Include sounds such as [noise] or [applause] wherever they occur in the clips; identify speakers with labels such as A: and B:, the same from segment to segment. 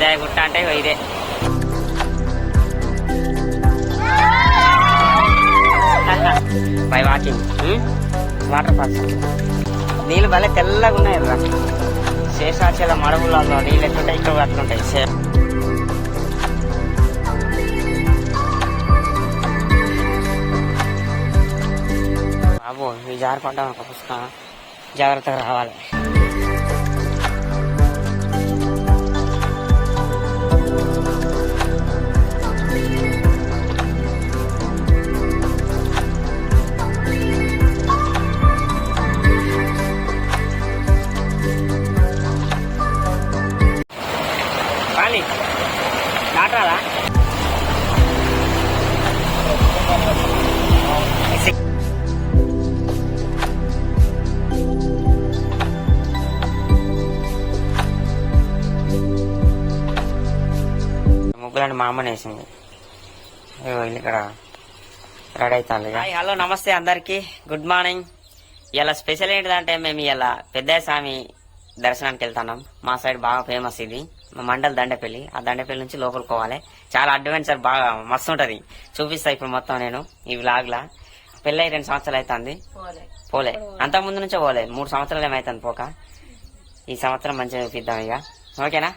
A: పెద్ద గుట్ట అంటే ఇదే. By walking. Water falls. నీళ్ళు భలే తెల్లగా ఉన్నాయి రా. శేషాచల మరుగులలో నీళ్ళు ఎట్లుంటాయి? ఇక్కడ అట్లుంటాయి. సేమ్ బాబు ఈ జారుకుంటాం ఒక పుస్తకం. జాగ్రత్తగా రావాలి. మా అమ్మని వేసింది ఇగో వీళ్ళు ఇక్కడ రెడీ అవుతాను హలో నమస్తే అందరికి. Good morning. ఇలా స్పెషల్ ఏంటిదంటే మేము ఇలా పెద్ద స్వామి దర్శనానికి వెళ్తున్నాం. మా సైడ్ బాగా ఫేమస్ ఇది. మా మండల్ దండపల్లి. ఆ దండపల్లి నుంచి లోపలికి పోవాలి. చాలా అడ్వెంచర్ బాగా మస్తు ఉంటది. చూపిస్తా ఇప్పుడు మొత్తం నేను ఈ వ్లాగ్ లా పెళ్ళై రెండు సంవత్సరాలు అవుతుంది పోలే. అంత ముందు నుంచే పోలే. మూడు సంవత్సరాలు ఏమైతుంది పోక. ఈ సంవత్సరం మంచిగా చూపిద్దాం ఇక. ఓకేనా?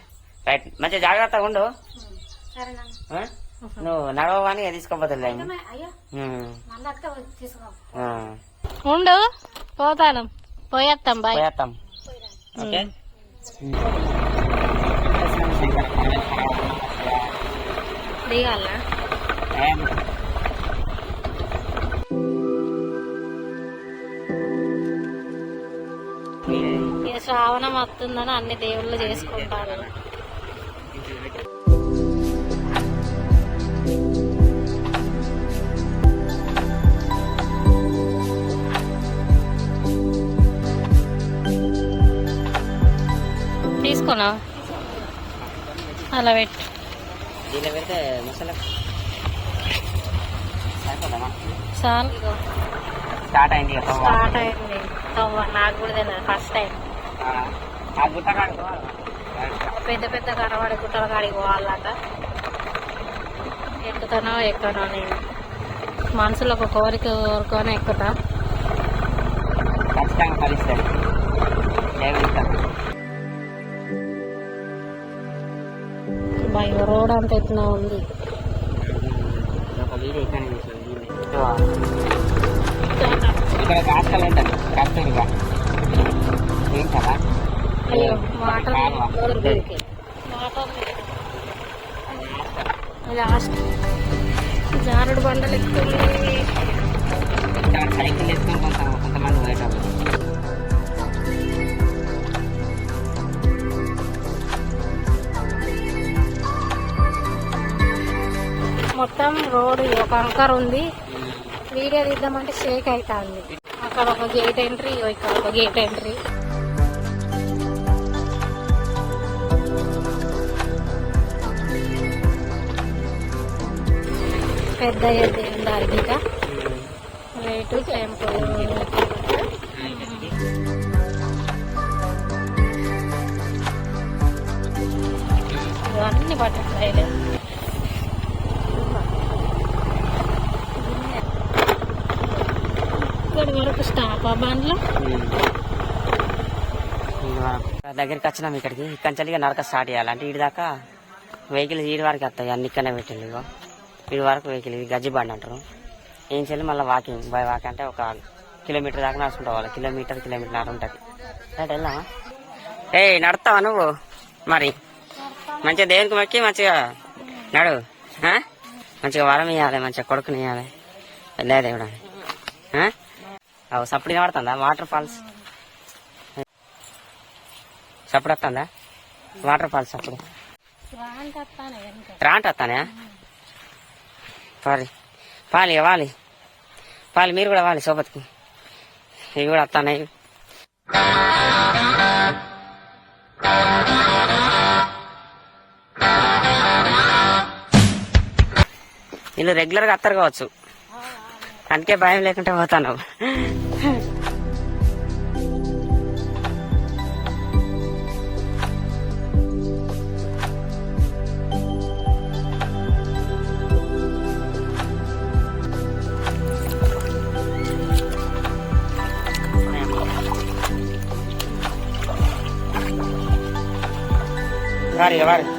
A: రైట్. మంచిగా జాగ్రత్తగా ఉండు? నువ్వు నడవని తీసుకోపోతుంది
B: ఉండు పోతాను. పోయేస్తాం బాయ్.
A: పోయేస్తాం ఓకే?
B: దిగాల? ఇక శ్రావణం వస్తుందని అన్ని దేవుళ్ళు చేసుకుంటారు. తీసుకున్నా. అలా పెట్టు. చాలు.
A: స్టార్ట్ అయింది.
B: స్టార్ట్ అయింది. నాకు కూడా ఫస్ట్ టైం. పెద్ద పెద్ద కనబడి గుట్టల కాడికి పోవాలట. ఎక్కుతానో ఎక్కనో నేను మనసులో ఒక కోరిక కోరుకొని ఎక్కుతా.
A: ఖచ్చితంగా
B: రోడ్ అంత ఎత్తున ఉంది.
A: ఇక్కడ. ఇక్కడ హాస్టల్ ఉంటుంది కస్తూరిగా ఏం కదా?
B: లాస్ట్ జారుడు బండలు
A: ఇక్కడ సైకిల్ వేసుకొని కొంత కొంతమంది పోయేటప్పుడు
B: మొత్తం రోడ్డు ఒక అంకర్ ఉంది. వీడియో తీద్దామంటే షేక్ అవుతుంది అక్కడ ఒక గేట్ ఎంట్రీ ఇక్కడ ఒక గేట్ ఎంట్రీ. పెద్ద దేవుని దారికి రేటు టెంపుల్ అన్ని బట్టలు ఇక్కడి వరకు స్టాప్ ఆ
A: దగ్గరికి వచ్చినాం ఇక్కడికి. ఇక్కడి నుంచి ఇక స్టార్ట్ చేయాలి. అంటే ఇటు దాకా వెహికల్ ఈడి వరకు వస్తాయి. అన్ని ఇక్కడనే పెట్టింది ఇగో. ఇటు వరకు వెహికల్ ఇది గజ్జి బండి అంటారు. ఏం చేయాలి? మళ్ళీ వాకింగ్ బై వాక్ అంటే ఒక కిలోమీటర్ దాకా నడుచుకుంటూ పోవాలి. కిలోమీటర్ కిలోమీటర్ నాటు ఉంటుంది. రైట్ వెళ్దామా? ఏ నడతావా నువ్వు? మరి. మంచిగా దేవునికి మొక్కి మంచిగా నడు. మంచిగా వరం ఇవ్వాలి మంచిగా కొడుకుని ఇవ్వాలి పెద్ద దేవుడా? సప్పుడు కనబడుతుందా వాటర్ ఫాల్స్ సప్పుడు వస్తుందా వాటర్ ఫాల్స్ అప్పుడు రాంట వస్తానే పాలి పాలి వాలి. పాలి మీరు కూడా వాలి సోపతికి ఇవి కూడా వస్తున్నాయి వీళ్ళు రెగ్యులర్గా వస్తారు కావచ్చు. అందుకే భయం లేకుంటే పోతాను. 嗯，哪里？哪里？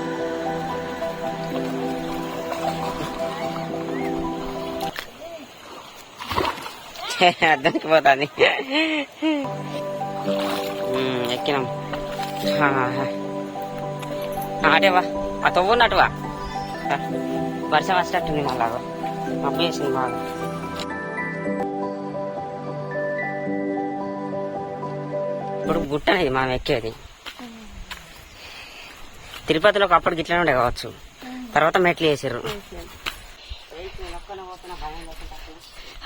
A: అర్థానికి పోతుంది ఎక్కినాం ఆ, అటేవా ఆ తవ్వున్నట్టువా వర్షం వచ్చేటట్టుంది మళ్ళా మబ్బు వేసింది బాగా ఇప్పుడు గుట్టనేది మనం ఎక్కేది తిరుపతిలో ఒకప్పుడు గిట్లనే ఉండే కావచ్చు. తర్వాత మెట్లు వేసారు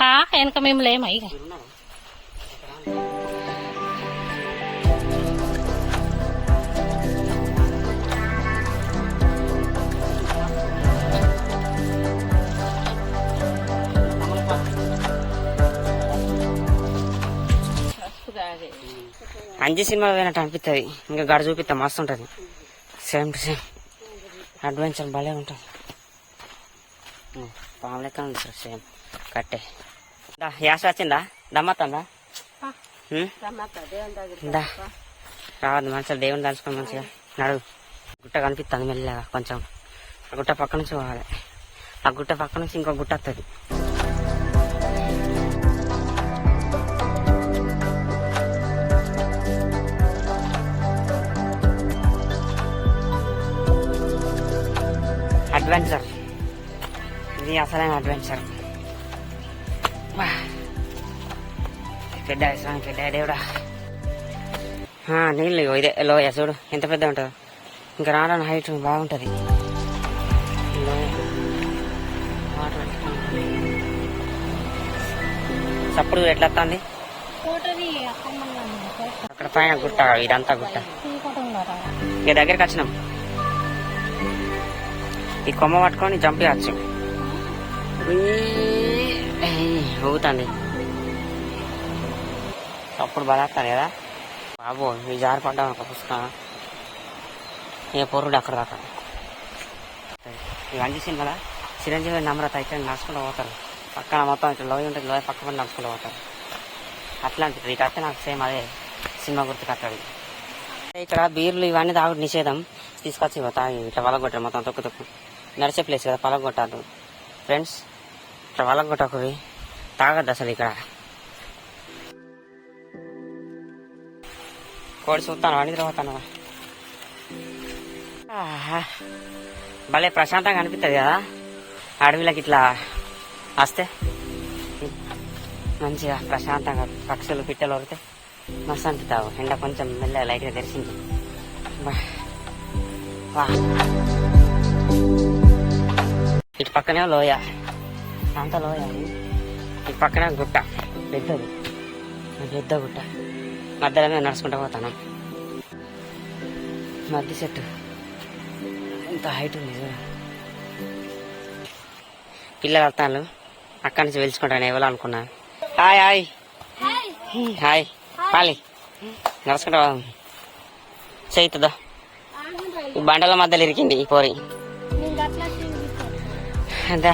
B: వెనక మేము లేమా ఇక?
A: అంజీ సినిమా పోయినట్టు అనిపిస్తుంది ఇంకా గడ చూపిస్తా మస్తు ఉంటుంది సేమ్ టు సేమ్ అడ్వెంచర్ భలే ఉంటుంది. పాము లెక్క ఉంది సార్ సేమ్ కట్టే. యాస వచ్చిందా దమ్మత్తందా రావద్దు మంచిగా దేవుని దాచుకొని మంచిగా. నడువు గుట్ట కనిపిస్తుంది మెల్లగా కొంచెం. ఆ గుట్ట పక్క నుంచి పోవాలి. ఆ గుట్ట పక్క నుంచి ఇంకో గుట్ట వస్తుంది అడ్వెంచర్. ఇది అసలైన అడ్వెంచర్. పెద్ద స్వామి దేవుడా ఆ, నీళ్ళు ఇదే లోయ చూడు ఎంత పెద్ద ఉంటుందో ఇంకా రాను హైట్ బాగుంటుంది. చప్పుడు ఎట్లా వస్తుంది అక్కడ పైన గుట్ట ఇదంతా గుట్ట ఇక దగ్గరికి వచ్చినాం ఈ కొమ్మ పట్టుకొని జంప్ చేయచ్చు ఊగుతుంది అప్పుడు బలాస్తాను కదా? బాబు ఈ జారి పడ్డా ఒక పుస్తకం. ఇక పొర్రుడు అక్కడ దాకా? ఇవన్నీ చేసింది కదా? చిరంజీవి నమ్రత అయితే నడుచుకుంటూ పోతారు పక్కన మొత్తం ఇట్లా లోయ ఉంటుంది లోయ పక్క నడుచుకుంటూ పోతారు అట్లాంటి అనిపిస్తుంది నాకు సేమ్ అదే సినిమా గుర్తు గుర్తుకొస్తుంది ఇక్కడ బీర్లు ఇవన్నీ తాగుడు నిషేధం. తీసుకొచ్చి తాగి ఇట్లా వలగొట్టారు మొత్తం తొక్కు తొక్కు. నడిచే ప్లేస్ కదా పలగొట్టారు ఫ్రెండ్స్ ఇట్లా వలగొట్టకువి. తాగద్దు అసలు ఇక్కడ. కోడి చూస్తాను అని పోతాను భలే ప్రశాంతంగా అనిపిస్తుంది కదా. అడవిలోకి ఇట్లా వస్తే మంచిగా ప్రశాంతంగా పక్షులు పిట్టలు వరితే మస్తు అనిపిస్తావు ఎండ కొంచెం మెల్లగా లైట్గా తెరిచింది. ఇటు పక్కనే లోయ. అంత లోయ ఇటు పక్కన గుట్ట పెద్దది. పెద్ద గుట్ట. మధ్యలో మేము నడుచుకుంటూ పోతాను మధ్య చెట్టు. ఎంత హైట్ ఉంది. పిల్లలు వస్తాను అక్కడి నుంచి పిలుచుకుంటాను ఎవరు అనుకున్నా. Hi hi. హాయ్. పాలి. నడుచుకుంటా చేయితుందా. ఈ బండల మధ్యలో ఇరికింది ఈ పోరి. అంతా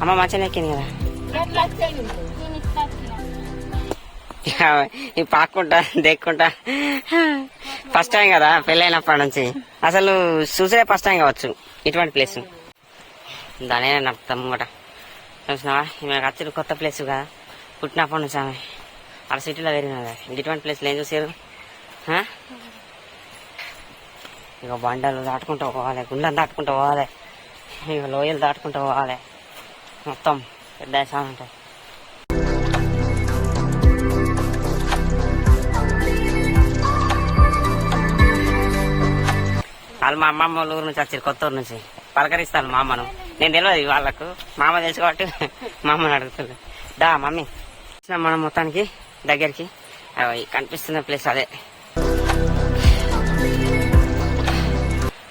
A: అమ్మ మంచిగా ఎక్కింది కదా. ఈ [laughs] పాక్కుంటా దేక్కుంటా. ఫస్ట్ టైం కదా పెళ్ళైనప్పటి నుంచి. అసలు చూసే ఫస్ట్ టైం కావచ్చు ఇటువంటి ప్లేస్ దానే నడుపుతాం ముంగట చూసినావా? మేము వచ్చి కొత్త ప్లేస్ కదా పుట్టినప్పటి నుంచి ఆమె. అక్కడ సిటీలో పెరిగినది కదా ఇటువంటి ప్లేస్లో ఏం చూసారు ఇక బండలు దాటుకుంటూ పోవాలి గుండెలు దాటుకుంటూ పోవాలి. ఇక లోయలు దాటుకుంటూ పోవాలి. మొత్తం. పెద్ద సాన్ ఉంటాయి వాళ్ళు మా అమ్మమ్మ వాళ్ళ ఊరు నుంచి వచ్చారు కొత్త ఊరు నుంచి. పలకరిస్తాను మా అమ్మను. నేను తెలియదు వాళ్ళకు. మా అమ్మ తెలుసు కాబట్టి మా అమ్మని అడుగుతుంది దా మమ్మీ. మనం మొత్తానికి దగ్గరికి. అవి కనిపిస్తున్న ప్లేస్ అదే.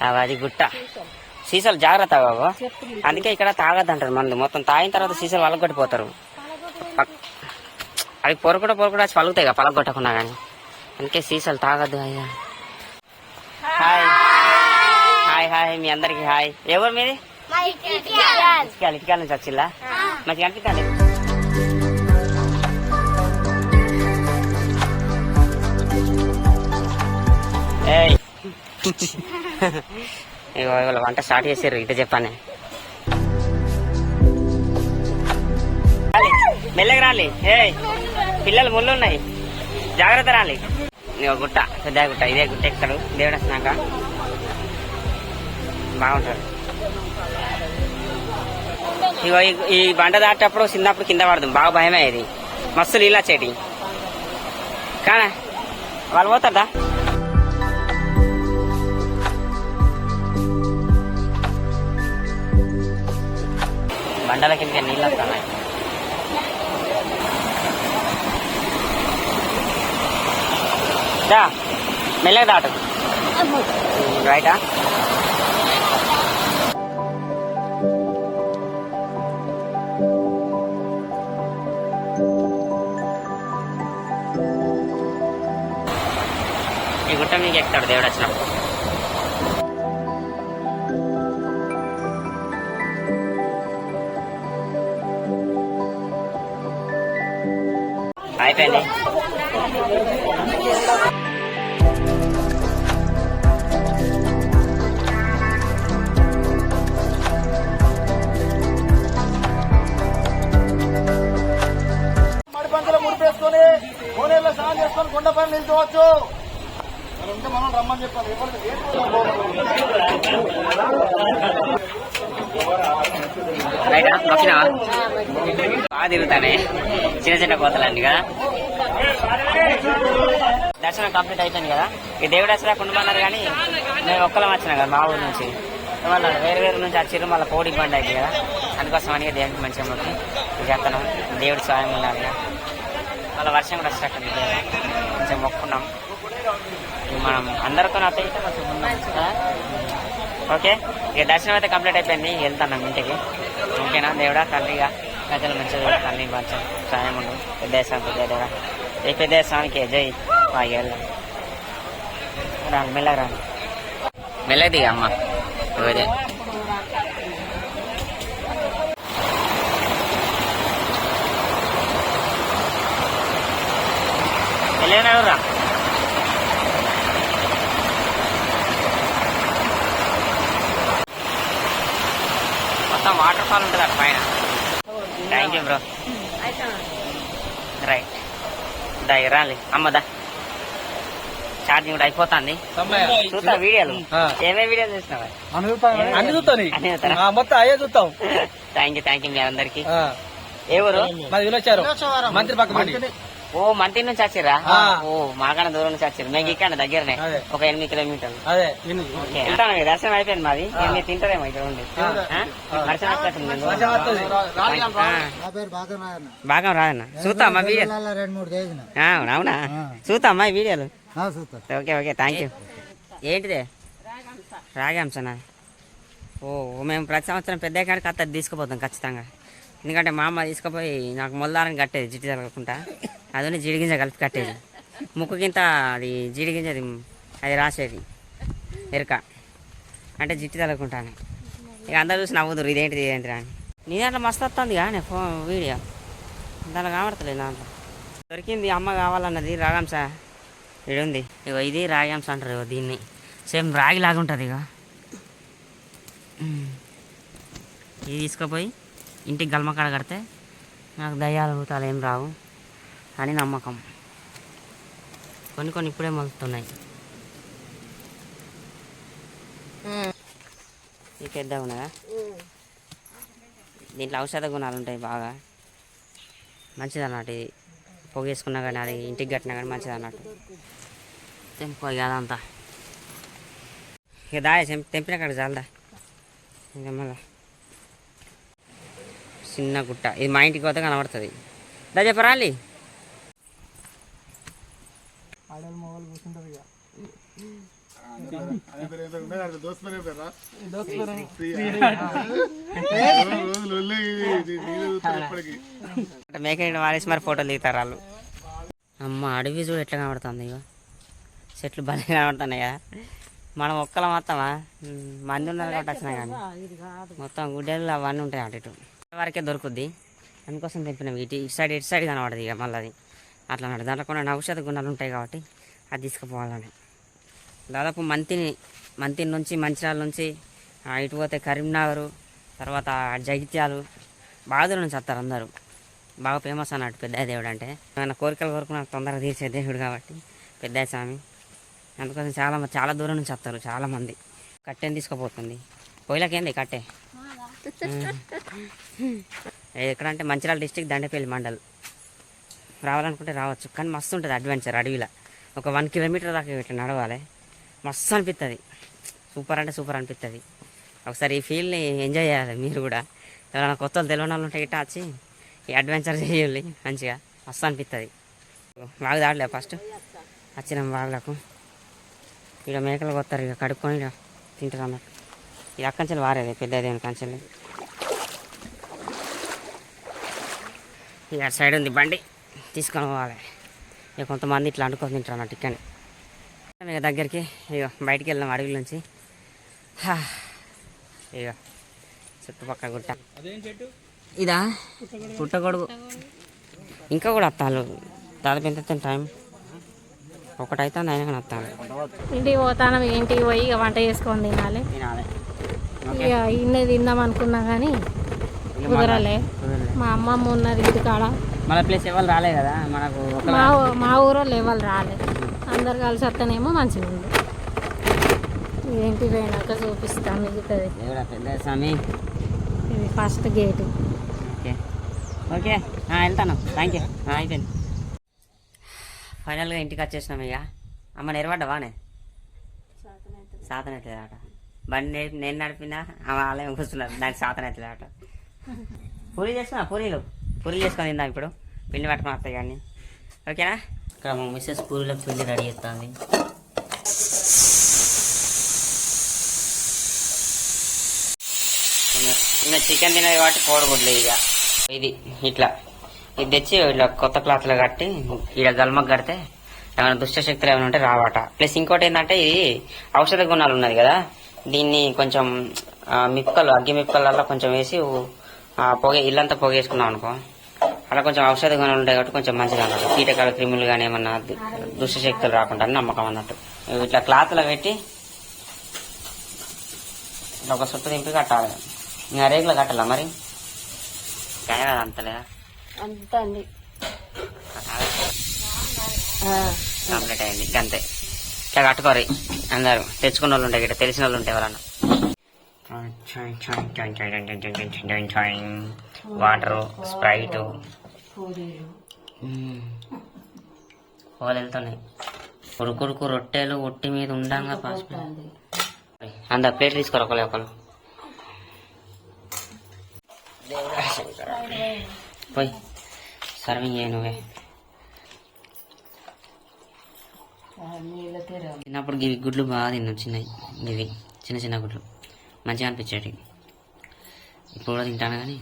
A: అవి అది గుట్ట. సీసాలు జాగ్రత్త బాబు. అందుకే ఇక్కడ తాగద్దంటారు మందు. మొత్తం తాగిన తర్వాత సీసాలు వలగొట్టిపోతారు. పక్- అవి పొరకుట పొరకుట వచ్చి పలుకుతాయి కదా పలగొట్టకుండా కానీ. అందుకే సీసాలు తాగద్దు అయ్యా. హాయ్. హాయ్ హాయ్ మీ అందరికి హాయ్. ఎవరు మీది? ఇటుకాల ఇటుకాల నుంచి వచ్చిల్లా? మంచిగా ఏయ్. [laughs] ఇగో ఇవాళ వంట స్టార్ట్ చేసారు ఇట చెప్పాను మెల్లగా రాలి. ఏ పిల్లలు ముళ్ళు ఉన్నాయి. జాగ్రత్త రాలి. ఇగో గుట్ట పెద్ద గుట్ట ఇదే గుట్ట ఎక్కడు? దేవుడు వస్తున్నాక బాగుంటాడు ఇగో ఈ- బండ దాటప్పుడు చిన్నప్పుడు కింద పడదు. బాగా భయమే ఇది మస్తు నీళ్ళు వచ్చేటి కానా వాళ్ళు పోతారా? బండల కింద నీళ్ళు వస్తున్నాయి దా మెల్లగా దాటు. రైటా? ఈ గుట్ట మీకు ఎక్కుతాడు దేవుడు వచ్చినప్పుడు.
C: స్నానం చేసుకొని కొండ పైన నిల్చోవచ్చు. మనం రమ్మని చెప్పాలి.
A: బాగా తిరుగుతానే. చిన్న చిన్న కదా దర్శనం కంప్లీట్ అయిపోయింది కదా. ఈ దేవుడు అసలు కుండమన్నారు కానీ నేను ఒక్కలం వచ్చినా కదా మా ఊరు నుంచి. మళ్ళీ వేరు వేరు నుంచి వచ్చారు మళ్ళీ కోడి ఇబ్బంది అయింది కదా. అందుకోసం అని దేవుడికి మంచిగా మొక్కి చేస్తాను దేవుడి సాయం ఉండాలి కదా. మళ్ళీ వర్షం కూడా వచ్చినట్టు కొంచెం మొక్కున్నాం మనం అందరితో అయితే ఓకే. ఇక దర్శనం అయితే కంప్లీట్ అయిపోయింది. వెళ్తాను ఇంటికి. ఓకేనా దేవుడా? తండ్రిగా ప్రజలు మంచిగా తల్లి మంచిగా సాయం ఉండు. పెద్ద దేవుడా. ఏ పెద్ద స్వామికి జై బాగా వెళ్దాం రాను మెల్లగా రాను మెల్లది అమ్మ ఇదే మెల్లగా రా మొత్తం వాటర్ ఫాల్ ఉంటుంది అటు పైన థ్యాంక్ యూ బ్రో రైట్ రాలి అమ్మదా ఛార్జింగ్ కూడా అయిపోతుంది. చూస్తా వీడియోలు. ఏమేమి వీడియోలు చూసినావా?
D: అన్ని చూస్తాను మొత్తం అయ్యే చూస్తాం
A: థ్యాంక్ యూ థ్యాంక్ యూ మీ అందరికి.
D: వినొచ్చారు మంత్రి పక్క
A: ఓ మంత్రి నుంచి వచ్చిర్రా?
D: ఆ.
A: ఓ మాకన్నా దూరం నుంచి వచ్చిర్రు. మేము ఇక్కడ దగ్గరనే. ఒక ఎనిమిది కిలోమీటర్లు. వెళ్తాను దర్శనం అయిపోయింది మాది. మీరు తింటారేమో ఇక్కడ ఉండి. ఆ? వర్షం వచ్చేస్తుంది మీకు.
D: వర్షం వస్తుంది.
A: ఆ.
C: నా పేరు బాగా
A: రాదన్న. చూస్తా అమ్మా వీడియో.
C: రెండు మూడు చేసిన
A: ఆ, అవునా? ఈ వీడియోలు. Okay okay. థ్యాంక్ యూ ఏంటిదే? రాగాంసనా ఓ మేము ప్రతి సంవత్సరం పెద్ద కాడికి అత్త తీసుకుపోతాం ఖచ్చితంగా. ఎందుకంటే మా అమ్మ తీసుకుపోయి నాకు మొల్దారని కట్టేది జిడ్డు తగలకుండా అదని జీడిగింజ కలిపి కట్టేది. ముక్కుకింత అది జీడిగింజది అది రాసేది. ఎరుక. అంటే జిట్టు తలకుంటాను ఇక అందరూ చూసి నవ్వుదురు ఇదేంటిది ఇదేంటి అని. నీ దాంట్లో మస్తు వస్తుంది కానీ ఫోన్ వీడియో. దాంట్లో కనబడతలేదు దాంట్లో. దొరికింది అమ్మ కావాలన్నది రాగాంస ఇది ఉంది ఇగో ఇది రాగాంస అంటారు ఇగో దీన్ని. సేమ్ రాగి లాగా ఉంటుంది ఇక ఇది తీసుకుపోయి ఇంటికి గల్మకాడ కడితే నాకు దయ్యాలు భూతాలు ఏం రావు. అని నమ్మకం. కొన్ని కొన్ని ఇప్పుడే మొలుతున్నాయి ఈ పెద్ద ఉన్నదా? దీంట్లో ఔషధ గుణాలు ఉంటాయి బాగా. మంచిది అన్నట్టు ఇది. పొగేసుకున్నా కానీ అది ఇంటికి కట్టినా కానీ మంచిది అన్నట్టు తెంపు ఇక అదంతా ఇక దాయ తెంపిన కాడ చాలదా? ఇంకా మళ్ళా. చిన్న గుట్ట. ఇది మా ఇంటికి పోతే కనబడుతుంది. దా మేక వారేసి మరి ఫోటోలు దిగుతారు వాళ్ళు. అమ్మ అడవి చూడు ఎట్లా కనబడుతుంది ఇక చెట్లు భలే కనబడుతున్నాయి కదా మనం ఒక్కల మొత్తమా మంది ఉన్నారు కాబట్టి వచ్చినా కానీ. మొత్తం గుడ్డలు అవన్నీ ఉంటాయి అటు ఇటు. వరకే దొరుకుద్ది. అందుకోసం తెంపినాం ఇటు ఇటు సైడ్ ఇటు సైడ్ కనబడదు ఇక మళ్ళీ అది. అట్లా దాంట్లో కొన్ని ఔషధ గుణాలు ఉంటాయి కాబట్టి అది తీసుకుపోవాలని. దాదాపు మంతిని మంతిన్ నుంచి మంచిర్యాల నుంచి ఇటు పోతే కరీంనగర్ తర్వాత జగిత్యాలు బాగా దూరం నుంచి వస్తారు అందరూ. బాగా ఫేమస్ అన్నట్టు పెద్ద దేవుడు అంటే. ఏమైనా కోరికలు కోరుకున్న తొందరగా తీర్చే దేవుడు కాబట్టి పెద్ద స్వామి. అందుకోసం చాలా చాలా దూరం నుంచి వస్తారు చాలా మంది. కట్టెని తీసుకుపోతుంది? పోయిలకేంది కట్టె? ఎక్కడంటే మంచిర్యాల డిస్టిక్ దండపల్లి మండల్. రావాలనుకుంటే రావచ్చు కానీ మస్తు ఉంటుంది అడ్వెంచర్ అడవిలో. ఒక వన్ కిలోమీటర్ దాకా ఇట్లా నడవాలి. మస్తు అనిపిస్తుంది సూపర్ అంటే సూపర్ అనిపిస్తుంది ఒకసారి ఈ ఫీల్ని ఎంజాయ్ చేయాలి మీరు కూడా. ఎవరైనా కొత్త వాళ్ళు తెలియని వాళ్ళు ఉంటే ఇట్లా వచ్చి ఈ అడ్వెంచర్ చేయాలి మంచిగా. మస్తు అనిపిస్తుంది బాగా దాడలే ఫస్ట్. వచ్చినాం బాగులకు ఇక మేకలు కొత్తారు ఇక కడుక్కొని ఇక తింటారు అన్నట్టు ఇది అక్కంచెలు వారేది పెద్ద కంచెలు ఇక సైడ్ ఉంది బండి తీసుకొని పోవాలి. ఇక కొంతమంది ఇట్లా అనుకొని తింటారు అన్నట్టు ఇక్కడ ఇక దగ్గరికి ఇక బయటికి వెళ్ళాం అడవి నుంచి. ఇక చుట్టుపక్కల గుట్ట
D: అదేం చెట్టు?
A: ఇదా? పుట్టగొడుగు ఇంకా కూడా వస్తాను దాదాపు ఎంత టైం? ఒకటి అవుతుంది అయినా కానీ వస్తాను
B: ఇంటికి పోతాను ఇంటికి పోయి ఇక వంట చేసుకొని తినాలి. ఇక ఇన్నే తిందాం అనుకున్నా కానీ కుదరలే. మా అమ్మమ్మ ఉన్నది ఇంటికాడ.
A: మన ప్లేస్ ఎవరు రాలే కదా మనకు
B: మా ఊ- మా ఊరో లెవెల్ రాలే. అందరు కలిసి వస్తేనేమో మంచిగా ఉంది ఏంటి పోయినాక చూపిస్తాం మిగతాది
A: దేవుడా పెద్ద స్వామి?
B: ఇది ఫస్ట్ గేటు.
A: ఓకే. ఓకే. ఆ, వెళ్తాను. థ్యాంక్ యూ అయిపోయింది. ఫైనల్గా ఇంటికి వచ్చేసినాం ఇక అమ్మ నెరవడ్డవానే సాతనైతుందట బండి నేను నేను నడిపినా ఆమె ఆలయం కూర్చున్నారు. దానికి సాతనైతుందట పూరి చేసుకున్నా పూరీలు. పూరీలు చేసుకొని తిందాం ఇప్పుడు. పిండి పట్టుకొని వస్తాయి కానీ ఓకేనా? ఇక్కడ మా మిస్సెస్ పూరీలకు పిండి రెడీ చేస్తుంది. ఇంకా చికెన్ తినేది కాబట్టి కోడిగుడ్లు ఇక. ఇది ఇట్లా. ఇది తెచ్చి ఇట్లా కొత్త క్లాత్లో కట్టి ఇలా గల్మకు కడితే ఏమైనా దుష్టశక్తులు ఏమైనా ఉంటే రావట. ప్లస్ ఇంకోటి ఏంటంటే ఇది ఔషధ గుణాలు ఉన్నది కదా. దీన్ని కొంచెం మిక్కలు మిప్పలు అగ్గి మిప్పలల్లో కొంచెం వేసి పొగ ఇల్లంతా పొగేసుకున్నాం అనుకో. అలా కొంచెం ఔషధ గుణాలు ఉంటాయి కాబట్టి కొంచెం మంచిగా అన్నట్టు కీటకాల క్రిములు కానీ ఏమన్నా దుష్టశక్తులు దుష్ట రాకుండా అని నమ్మకం అన్నట్టు. ఇట్లా క్లాత్లో పెట్టి ఒక చుట్టూ దింపి కట్టాలి. ఇంకా రేకులు కట్టాలా మరి కాయరాదు అంతలేదా
B: అంత అండి
A: కంప్లీట్ అయింది అంతే ఇట్లా కట్టుకోరు అందరు తెచ్చుకున్న వాళ్ళు ఉంటాయి ఇట్లా తెలిసిన వాళ్ళు ఉంటాయి ఎవరన్నా వాటర్ స్ప్రైట్ వెళ్తున్నాయి ఉడుకుడుకు రొట్టెలు ఒట్టి మీద ఉండంగా పాస్ అంత ప్లేట్ తీసుకోరు ఒకళ్ళు ఒకళ్ళు పోయి సర్వింగ్ చేయ నువ్వే. చిన్నప్పుడు గివి గుడ్లు బాగా తిన్నాం చిన్నవి. ఇవి చిన్న చిన్న గుడ్లు. మంచిగా అనిపించేటి ఇప్పుడు కూడా తింటాను కానీ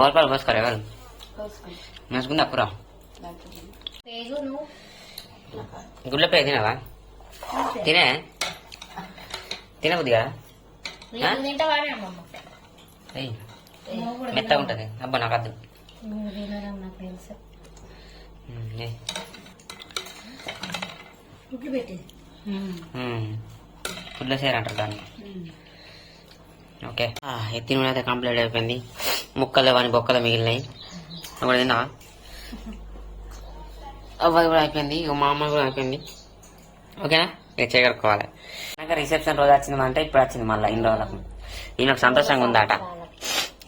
A: బౌల్ పాలు పోసుకోరు ఎవరు మంచుకుందా కూర గుడ్ల పే తినవా తినే తినబుద్ది కదా మెత్తగా ఉంటుంది అబ్బా నాకు ఏయ్.
B: గుడ్లు
A: సేర్ అంటారు దాన్ని ఓకే ఎత్తిన అయితే కంప్లీట్ అయిపోయింది ముక్కలు వాని బొక్కలు మిగిలినాయి. అప్పుడు తిన్నా. అవ్వది కూడా అయిపోయింది ఇక మా అమ్మ కూడా అయిపోయింది. ఓకేనా? ఇక చేయగలుకోవాలి నాకు రిసెప్షన్ రోజు వచ్చింది అంటే ఇప్పుడు వచ్చింది మళ్ళీ ఇన్ని రోజులకు. ఈమెకు సంతోషంగా ఉందట.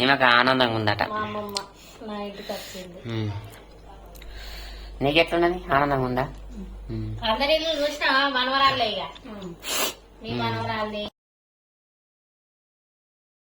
A: ఈమెకు ఆనందంగా ఉందట. నీకెట్లున్నది? ఆనందంగా ఉందా.
B: అందరి చూసినా మనవరాళ్ళే ఇక మీ మనవరాళ్ళే.